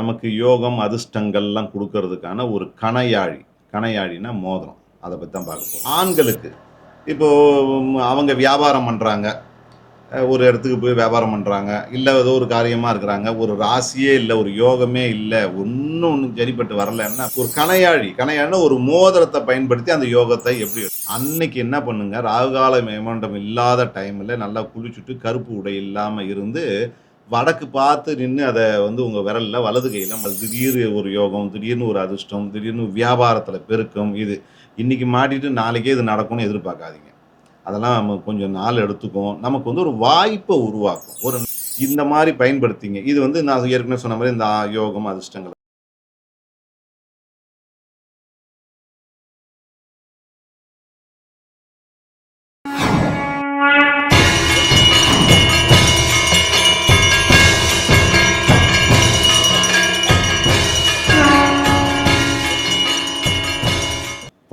நமக்கு யோகம் அதிர்ஷ்டங்கள்லாம் கொடுக்கறதுக்கான ஒரு கணையாழி. கணையாழினா மோதிரம். அதை பற்றி தான் பார்க்க போகிறோம் ஆண்களுக்கு இப்போது அவங்க வியாபாரம் பண்ணுறாங்க ஒரு இடத்துக்கு போய் வியாபாரம் பண்ணுறாங்க இல்லை ஏதோ ஒரு காரியமாக இருக்கிறாங்க. ஒரு ராசியே இல்லை ஒரு யோகமே இல்லை ஒன்றும் ஒன்றும் சரிப்பட்டு வரலன்னா ஒரு கணையாழி. கணையாழினா ஒரு மோதிரத்தை பயன்படுத்தி அந்த யோகத்தை எப்படி அன்னைக்கு என்ன பண்ணுங்க? ராகுகால மேமண்டம் இல்லாத டைமில் நல்லா குளிச்சுட்டு கருப்பு உடை இல்லாமல் இருந்து வடக்கு பார்த்து நின்று அதை வந்து உங்கள் விரலில் வலது கையில் திடீர் ஒரு யோகம் திடீர்னு ஒரு அதிர்ஷ்டம் திடீர்னு வியாபாரத்தில் பெருக்கம் இது இன்னைக்கு மாட்டிட்டு நாளைக்கே இது நடக்கும்னு எதிர்பார்க்காதீங்க. அதெல்லாம் நம்ம கொஞ்சம் நாள் எடுத்துக்கும் நமக்கு வந்து ஒரு வாய்ப்பை உருவாக்கும். ஒரு இந்த மாதிரி பயன்படுத்திங்க. இது வந்து நான் ஏற்கனவே சொன்ன மாதிரி இந்த யோகம் அதிர்ஷ்டங்கள்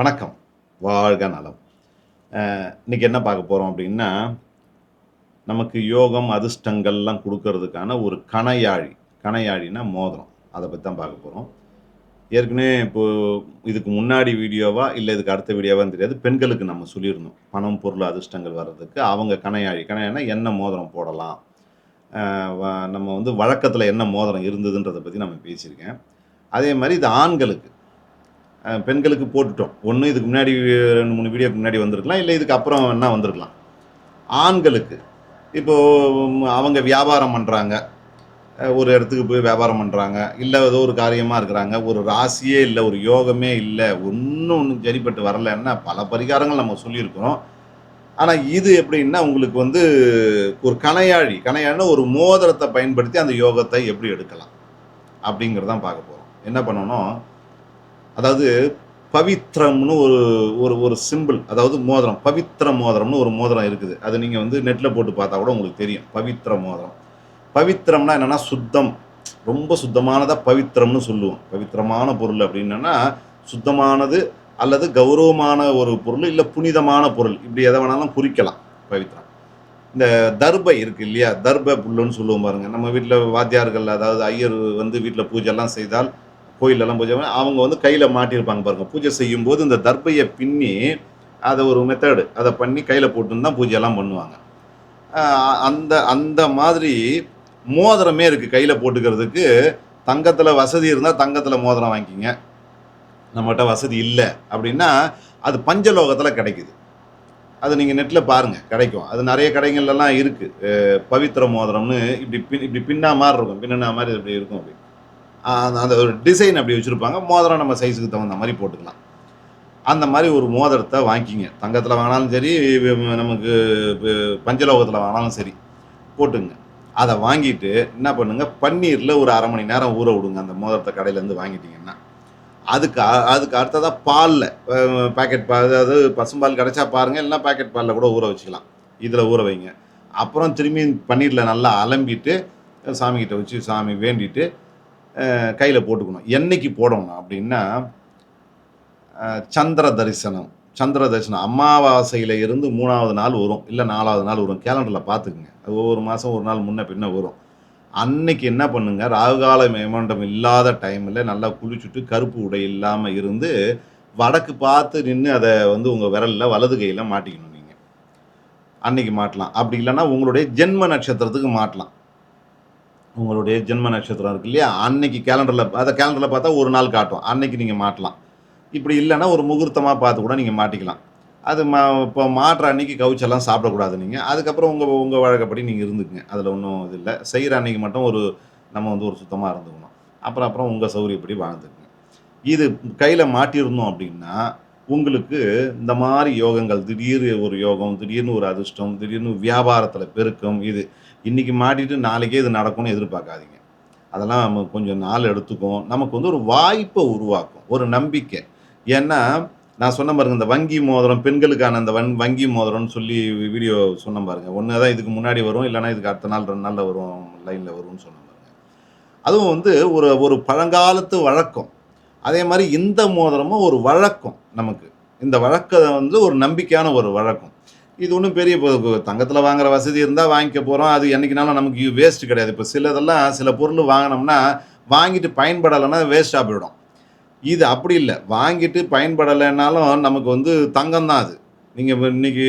வணக்கம். வாழ்க நலம். இன்றைக்கி இன்னைக்கு என்ன பார்க்க போகிறோம் அப்படின்னா நமக்கு யோகம் அதிர்ஷ்டங்கள்லாம் கொடுக்கறதுக்கான ஒரு கணையாழி. கணையாழினா மோதிரம். அதை பற்றி தான் பார்க்க போகிறோம் ஏற்கனவே இப்போ இதுக்கு முன்னாடி வீடியோவா இல்லை இதுக்கு அடுத்த வீடியோவான்னு தெரியாது பெண்களுக்கு நம்ம சொல்லியிருந்தோம். பணம் பொருள் அதிர்ஷ்டங்கள் வர்றதுக்கு அவங்க கணையாழி. கணையாழினா என்ன மோதிரம் போடலாம்? வ- நம்ம வந்து வழக்கத்தில் என்ன மோதிரம் இருந்ததுன்றதை பற்றி நம்ம பேசியிருக்கேன். அதே மாதிரி இது ஆண்களுக்கு. பெண்களுக்கு போட்டுட்டோம். ஒன்று இதுக்கு முன்னாடி ரெண்டு மூணு வீடியோக்கு முன்னாடி வந்திருக்கலாம் இல்லை இதுக்கு அப்புறம் என்ன வந்திருக்கலாம். ஆண்களுக்கு இப்போது அவங்க வியாபாரம் பண்ணுறாங்க ஒரு இடத்துக்கு போய் வியாபாரம் பண்ணுறாங்க இல்லை ஏதோ ஒரு காரியமாக இருக்கிறாங்க. ஒரு ராசியே இல்லை ஒரு யோகமே இல்லை ஒன்றும் ஒன்றும் சரிப்பட்டு வரலன்னா பல பரிகாரங்கள் நம்ம சொல்லியிருக்கிறோம். ஆனால் இது எப்படின்னா உங்களுக்கு வந்து ஒரு கணையாழி கணையாழினா ஒரு மோதிரத்தை பயன்படுத்தி அந்த யோகத்தை எப்படி எடுக்கலாம்? அப்படிங்கிறதான் பார்க்க போகிறோம் என்ன பண்ணணும்? அதாவது பவித்ரம்னு ஒரு ஒரு ஒரு சிம்பிள் அதாவது மோதிரம் பவித்ர மோதிரம்னு ஒரு மோதிரம் இருக்குது. அது நீங்கள் வந்து நெட்டில் போட்டு பார்த்தா கூட உங்களுக்கு தெரியும். பவித்ர மோதிரம். பவித்திரம்னா என்னென்னா சுத்தம். ரொம்ப சுத்தமானதாக பவித்திரம்னு சொல்லுவோம். பவித்திரமான பொருள் அப்படின்னா சுத்தமானது அல்லது கௌரவமான ஒரு பொருள் இல்லை புனிதமான பொருள். இப்படி எதை வேணாலும் குறிக்கலாம் பவித்ரம். இந்த தர்பை இருக்கு இல்லையா? தர்ப புல்லுன்னு சொல்லுவோம் பாருங்க. நம்ம வீட்டில் வாத்தியார்கள் அதாவது ஐயர் வந்து வீட்டில் பூஜைலாம் செய்தால் கோயிலெல்லாம் பூஜை பண்ணி அவங்க வந்து கையில் மாட்டியிருப்பாங்க பாருங்க. பூஜை செய்யும்போது இந்த தர்பையை பின்னி அதை ஒரு மெத்தடு அதை பண்ணி கையில் போட்டுன்னு தான் பூஜையெல்லாம் பண்ணுவாங்க. அந்த அந்த மாதிரி மோதிரமே இருக்குது கையில் போட்டுக்கிறதுக்கு. தங்கத்தில் வசதி இருந்தால் தங்கத்தில் மோதிரம் வாங்கிக்கிங்க. நம்மகிட்ட வசதி இல்லை அப்படின்னா அது பஞ்சலோகத்தில் கிடைக்குது. அது நீங்கள் நெட்டில் பாருங்கள் கிடைக்கும். அது நிறைய கடைகள்லாம் இருக்குது பவித்திர மோதிரம்னு இப்படி பின் இப்படி பின்னா மாதிரி இருக்கும். பின்னா மாதிரி இப்படி இருக்கும் அப்படி. அந்த ஒரு டிசைன் அப்படி வச்சுருப்பாங்க. மோதிரம் நம்ம சைஸுக்கு தகுந்த மாதிரி போட்டுக்கலாம். அந்த மாதிரி ஒரு மோதிரத்தை வாங்கிக்கிங்க. தங்கத்தில் வாங்கினாலும் சரி நமக்கு பஞ்சலோகத்தில் வாங்கினாலும் சரி போட்டுங்க. அதை வாங்கிட்டு என்ன பண்ணுங்க? பன்னீரில் ஒரு அரை மணி நேரம் ஊற விடுங்க. அந்த மோதிரத்தை கடையிலேருந்து வாங்கிட்டீங்கன்னா. அதுக்கு அதுக்கு அடுத்ததாக பாலில் பாக்கெட் பால் அதாவது பசும்பால் கிடைச்சா பாருங்கள் இல்லைன்னா பாக்கெட் பாலில் கூட ஊற வச்சுக்கலாம். இதில் ஊற வைங்க. அப்புறம் திரும்பி பன்னீரில் நல்லா அலம்பிட்டு சாமிக்கிட்ட வச்சு சாமி வேண்டிட்டு கையில் போட்டுக்கணும். என்னைக்கு போடணும் அப்படின்னா சந்திர தரிசனம். சந்திர தரிசனம் அமாவாசையில் இருந்து மூணாவது நாள் வரும். இல்லை நாலாவது நாள் வரும். கேலண்டரில் பார்த்துக்குங்க. ஒவ்வொரு மாதம் ஒரு நாள் முன்ன பின்ன வரும். அன்னைக்கு என்ன பண்ணுங்க? ராகுகால மேமண்டம் இல்லாத டைமில் நல்லா குளிச்சுட்டு கருப்பு உடை இல்லாமல் இருந்து வடக்கு பார்த்து நின்று அதை வந்து உங்கள் விரலில் வலது கையில் மாட்டிக்கணும் நீங்கள் அன்னைக்கு மாட்டலாம். அப்படி இல்லைன்னா உங்களுடைய ஜென்ம நட்சத்திரத்துக்கு மாட்டலாம். உங்களுடைய ஜென்ம நட்சத்திரம் இருக்கு இல்லையா? அன்னைக்கு கேலண்டரில் அதை கேலண்டரில் பார்த்தா ஒரு நாள் காட்டும். அன்னைக்கு நீங்கள் மாட்டலாம். இப்படி இல்லைன்னா ஒரு முகூர்த்தமாக பார்த்து கூட நீங்கள் மாட்டிக்கலாம். அது மா இப்போ மாட்டுற அன்னைக்கு கவுச்செல்லாம் சாப்பிடக்கூடாது நீங்கள் அதுக்கப்புறம் உங்கள் உங்கள் வழக்கப்படி நீங்கள் இருந்துக்குங்க. அதில் ஒன்றும் இது இல்லை. செய்கிற அன்னைக்கு மட்டும் ஒரு நம்ம வந்து ஒரு சுத்தமாக இருந்துக்கணும். அப்புறம் அப்புறம் உங்கள் சௌகரியப்படி வாழ்ந்துக்குங்க. இது கையில் மாட்டியிருந்தோம் அப்படின்னா உங்களுக்கு இந்த மாதிரி யோகங்கள் திடீர் ஒரு யோகம் திடீர்னு ஒரு அதிர்ஷ்டம் திடீர்னு வியாபாரத்தில் பெருக்கம் இது இன்னைக்கு மாட்டிட்டு நாளைக்கே இது நடக்கும்னு எதிர்பார்க்காதீங்க. அதெல்லாம் நம்ம கொஞ்சம் நாள் எடுத்துக்கும் நமக்கு வந்து ஒரு வாய்ப்பை உருவாக்கும் ஒரு நம்பிக்கை. ஏன்னா நான் சொன்ன பாருங்க இந்த வங்கி மோதிரம் பெண்களுக்கான அந்த வன் வங்கி மோதிரம்னு சொல்லி வீடியோ சொன்ன பாருங்க. ஒன்று தான் இதுக்கு முன்னாடி வரும் இல்லைன்னா இதுக்கு அடுத்த நாள் ரெண்டு நாளில் வரும் லைனில் வரும்னு சொன்ன பாருங்க. அதுவும் வந்து ஒரு ஒரு பழங்காலத்து வழக்கம். அதே மாதிரி இந்த மோதிரமும் ஒரு வழக்கம் நமக்கு. இந்த வழக்கத்தை வந்து ஒரு நம்பிக்கையான ஒரு வழக்கம். இது ஒன்றும் பெரிய தங்கத்தில் வாங்குற வசதி இருந்தால் வாங்கிக்க போகிறோம் அது என்னைக்குனாலும் நமக்கு வேஸ்ட் கிடையாது. இப்போ சிலதெல்லாம் சில பொருள் வாங்கினோம்னா வாங்கிட்டு பயன்படலைன்னா வேஸ்ட்டாக போயிடும். இது அப்படி இல்லை. வாங்கிட்டு பயன்படலைன்னாலும் நமக்கு வந்து தங்கம் தான் அது. நீங்கள் இன்னைக்கு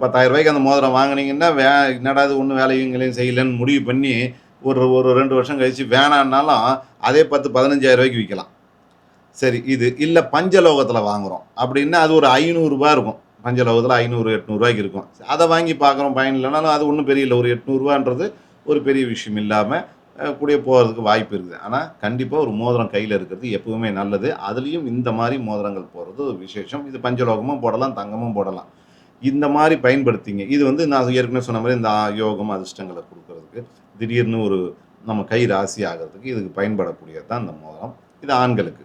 பத்தாயிரம் ரூபாய்க்கு அந்த மோதிரம் வாங்கினீங்கன்னா வே என்னடா இது ஒன்றும் வேலைங்களையும் செய்யலைன்னு முடிவு பண்ணி ஒரு ஒரு ரெண்டு வருஷம் கழித்து வேணான்னாலும் அதே பத்து பதினஞ்சாயிரம் ரூபாய்க்கு விற்கலாம் சரி இது இல்லை பஞ்சலோகத்தில் வாங்குறோம். அப்படின்னா அது ஒரு ஐநூறுரூபா இருக்கும். பஞ்சலோகத்தில் ஐநூறு எட்நூறுரூவாய்க்கு இருக்கும். அதை வாங்கி பார்க்குறோம் பயன் இல்லைனாலும் அது ஒன்றும் பெரிய இல்லை. ஒரு எட்நூறுவான்றது ஒரு பெரிய விஷயம் இல்லாமல் கூடிய போகிறதுக்கு வாய்ப்பு இருக்குது. ஆனால் கண்டிப்பாக ஒரு மோதிரம் கையில் இருக்கிறது எப்பவுமே நல்லது. அதுலேயும் இந்த மாதிரி மோதிரங்கள் போகிறது ஒரு விசேஷம். இது பஞ்சலோகமும் போடலாம் தங்கமும் போடலாம். இந்த மாதிரி பயன்படுத்திங்க. இது வந்து நான் ஏற்கனவே சொன்ன மாதிரி இந்த யோகம் அதிர்ஷ்டங்களை கொடுக்கறதுக்கு திடீர்னு ஒரு நம்ம கை ராசி ஆகிறதுக்கு இதுக்கு பயன்படக்கூடியது தான் இந்த மோதிரம். இது ஆண்களுக்கு.